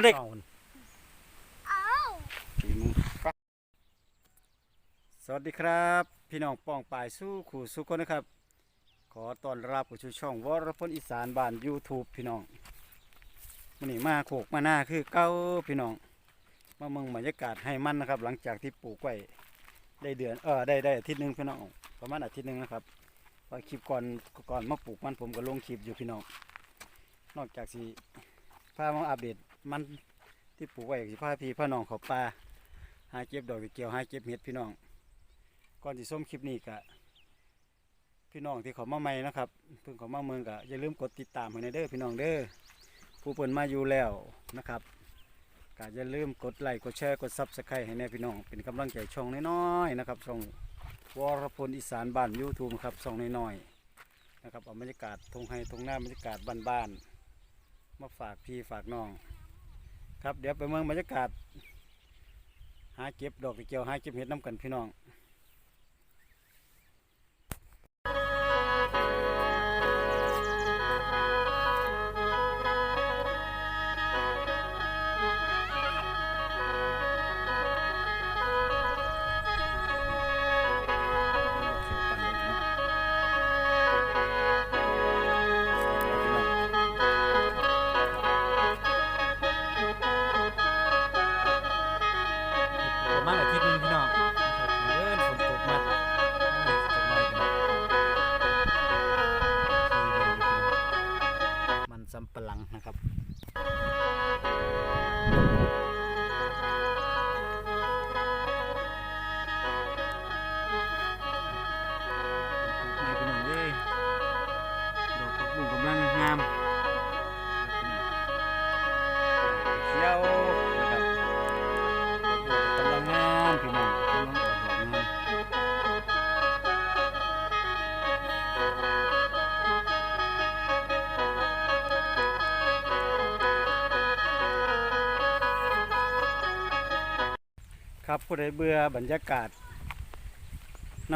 โอ้เด็กเอาฝีมือไปสวัสดีครับ พี่น้องป้องปายสู้ขู่สู้คนนะครับ ขอต้อนรับผู้ชูช่องวรพลอีสานบ้าน YouTube พี่น้องมันนี้มาโขกมาหน้าคือเก้าพี่น้องมาเมืองบรรยากาศให้มันนะครับ หลังจากที่ปลูกไว้ได้เดือนเออได้ได้อาทิตย์หนึงพี่น้องประมาณอาทิตย์หนึงนะครับพอคลิปก่อนก่อนมาปลูกมันผมก็ลงคลิปอยู่พี่น้องนอกจากสิพามาอัปเดต มันที่ปลูกไว้สิพาพี่พาน้องเขาป่าหาเก็บดอกเกี่ยวหาเก็บเห็ดพี่น้อง ก่อนที่ส้มคลิปนี้กะพี่น้องที่เขามาใหม่นะครับ เพิ่งเขามาเมืองกะอย่าลืมกดติดตามให้ในเด้อพี่น้องเด้อผู้เปิ่นมาอยู่แล้วนะครับกะอย่าลืมกดไลค์กดแชร์กดซับสไครต์ให้แน่พี่น้อง เป็นกำลังใจช่องน้อยๆนะครับช่องวรพลอีสานบ้านยูทูบครับช่องน้อยๆนะครับเอาบรรยากาศทงไฮทงหน้าบรรยากาศบ้านๆมาฝากพี่ฝากน้อง ครับเดี๋ยวไปเมืองบรรยากาศ หาเก็บดอกตะเกียวหาเก็บเห็ดน้ำกันพี่น้อง ครับผู้ใดเบื่อบรรยากาศน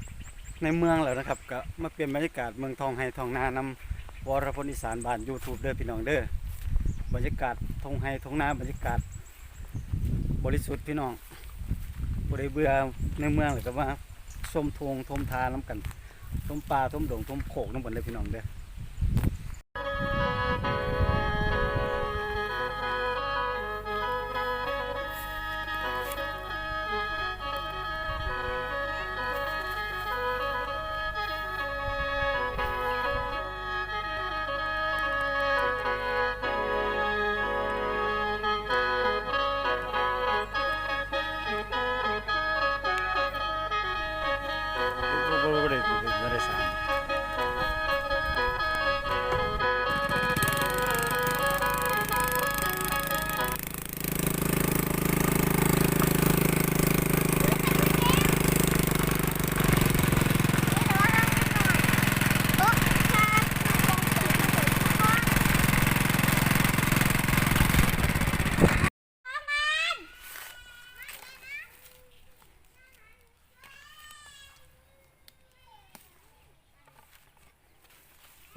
ำในเมืองแล้วนะครับ ก็มาเปลี่ยนบรรยากาศเมืองทองไฮทองนานำวรพลอีสานบ้านยูทูบเด้อพี่น้องเด้อบรรยากาศทงไฮทงนาบรรยากาศ บริสุทธิ์พี่น้องผู้ใดเบื่อในเมืองหรือก็ว่าส้มทงทมทาน้ำกันทมปลาทมดงทมโขกน้ำบนเลยพี่น้องเด้อ บ่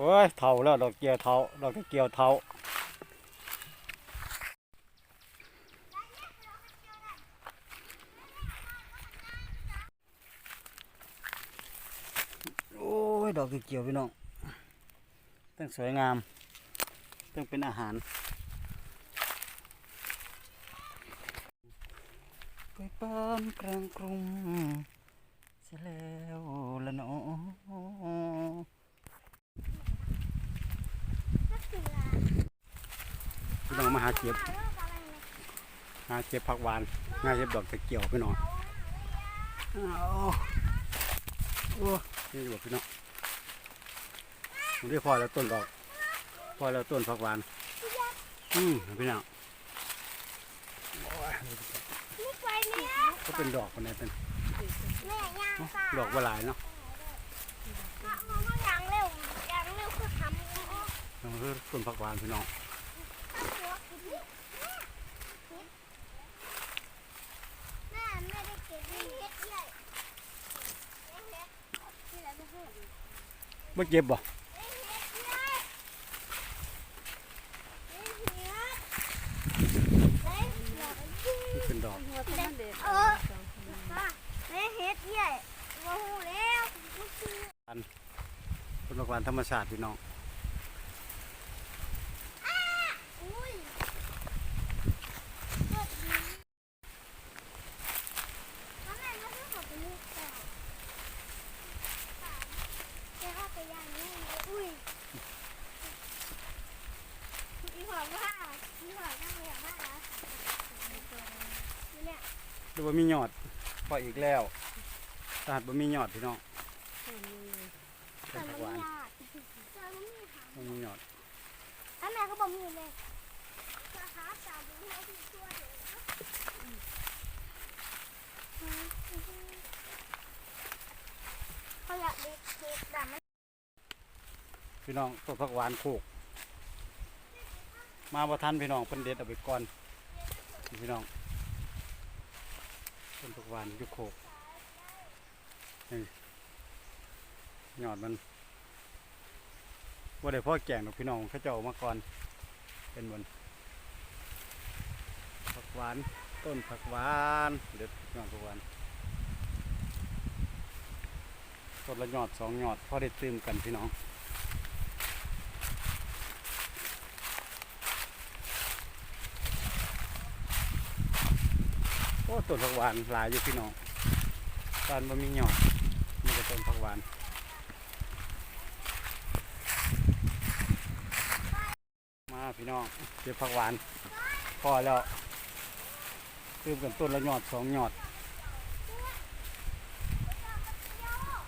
อ้ยเท่าแล้วดอกเกียวเท่าดอกเกียวเท่าโอ้ยดอกเกียวพี่น้องตั้งสวยงามตั้งเป็นอาหารไปป้านกลางกรุงเสียแล้วละเนาะ พี่ น้องมาหาเก็บหาเก็บผักหวานหาเก็บดอกตะเกียวพี่น้องเอาโอ้นี่บอกพี่น้องผมได้พอแล้วต้นดอก พอแล้วต้นผักหวาน อืมพี่น้องโอ้ยนี่ไฟเนี่ยก็เป็นดอกคนนี้เป็นแม่ย่างเนาะซ่าดอกวลายเนาะถ้ามันก็ย่างเร็วย่างเร็วคือทำนั่นคือต้นผักหวานพี่น้อง ม่ไม่เก็บป่ะเป็ดที่ไหนไม่รู้ม่เป็นดอกใหญ่โอ้โหแล้วอันเป็นรกัลธรรมชาติพี่น้อง ดูว่ามีหยอดพออีกแล้วตาดบ่มีหยอดพี่น้องต้แต่นมัผันกหวานยากแต่มีหยอดอันแม่ก็บอกมีเลยเขาอยากเด็กเด็กแต่ไม่พี่น้องต้นผักหวานโคกมาบ่ทันพี่น้องเพิ่นเด็ดเอาไปก่อนพี่น้อง ต้นผักหวานยู่โคกนี่ยอดมันบ่ได้พ่อแก่งดอกพี่น้องเขาเจ้ามาก่อน เป็นบนผักหวาน ต้นผักหวานเด็ดยอดผักหวานต้นละยอดสองยอดพอได้ตื่มกันพี่น้อง โอ้ต้นผักหวานหลายอยู่พี่น้องตอนมันมีหยอดมีแต่ต้นผักหวานมาพี่น้องเก็บผักหวานพอแล้วซื้อกันต้นละหยอดสองหยอด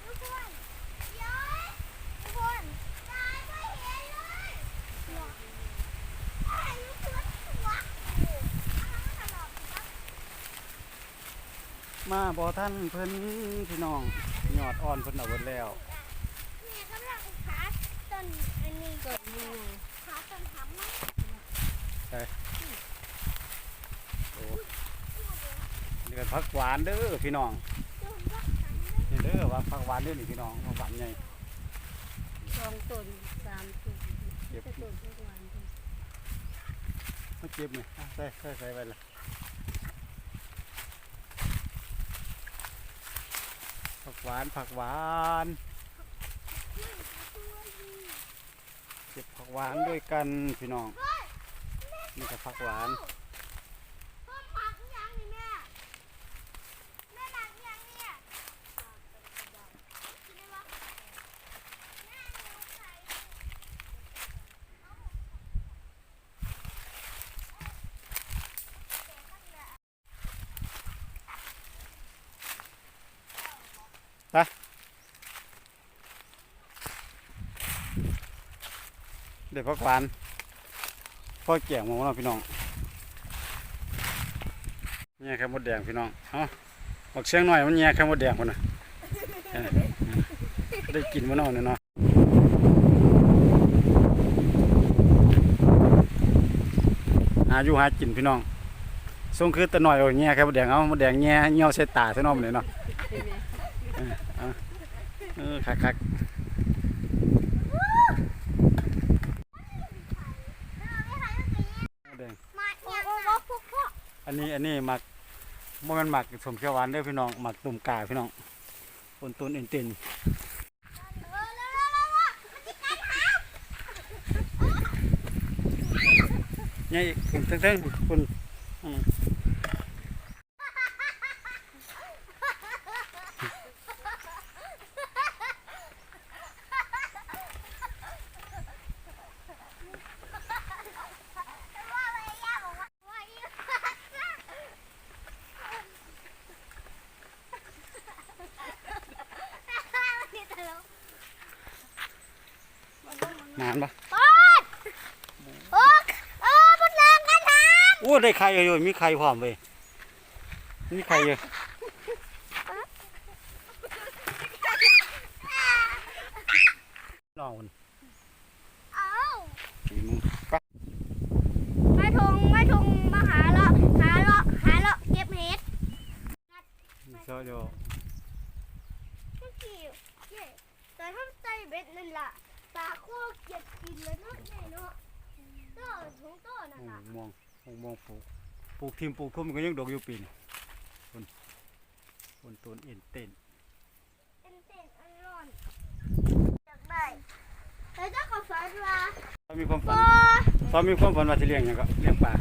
ทุกคนเยอะทุกคนตายไม่เห็นเลยไอ้ลูกตัวตัวตลอด มาบ่ท่านเพิ่นพี่น้องหยอดอ่อนเพิ่นเอาไว้แล้วเนี่ยกำลังขาต้นอันนี้ก่อนนี่ขาต้นหำนะโอ้นี่ก็ผักหวานเด้อพี่น้องต้นรักหำนะนี่เด้อว่าผักหวานเด้อนี่พี่น้องผักหวานใหญ่สองต้นสามต้นเก็บจะต้นทุกวันมาเก็บนี่อะใส่ใส่ใส่ไว้ละผัก หวานผักหวานเก็บผักหวานด้วยกันพี่น้องนี่ก็ผักหวาน ต้นผักยังนี่แม่แม่หมักยังเนี่ยกินได้ปะแม่หนูใส่ เด็ดผักหวานพ่อแก่งหมาเนาะพี่น้องแง่แค่มดแดงพี่น้องเอ้าบักเชียงหน่อยมันแง่แค่มดแดงคนน่ะได้กินมันเนาเนี่ยเนาะหาอยู่หากินพี่น้องส่งคือแตะหน่อยโอ้ยแง่แค่มดแดงเอามดแดงแง่เหี่ยวใส่ตาใส่นอมเลยเนาะเออเอาเออคักคัก ไม่ใครเมื่อกี้ ๆมดแดง มาเนี่ยก็พวกพ่ อันนี้อันนี้หมักบ่แมันหมักสมเขียวหวานเด้อพี่น้องหมักตุ่มกาพี่น้องปนต้นเอ็นเต็นเนี่ยอีกเทั้งๆคุณอืม ว่าไปย่าบอกว่าว่าอีมันนี่ตลก หมานปะโอ๊ยโอ๊ยเออมันแรงกันทโอ้ได้ไข่อยู่มีไข่พร้อมเว้ยมีไข่อยู่ นั่ะมองมองมองปลูกปลูกทิมปลูกทุ่มก็ยังดอกอยู่ปีนี่คนคนต้นเอ็นเต้นเต้นเต้นอันร้อนอยากได้แล้วเจ้าก็ฝันว่าตอนมีความฝันตอนมีความฝันว่าจะเลี้ยงยังก็เลี้ยงปลา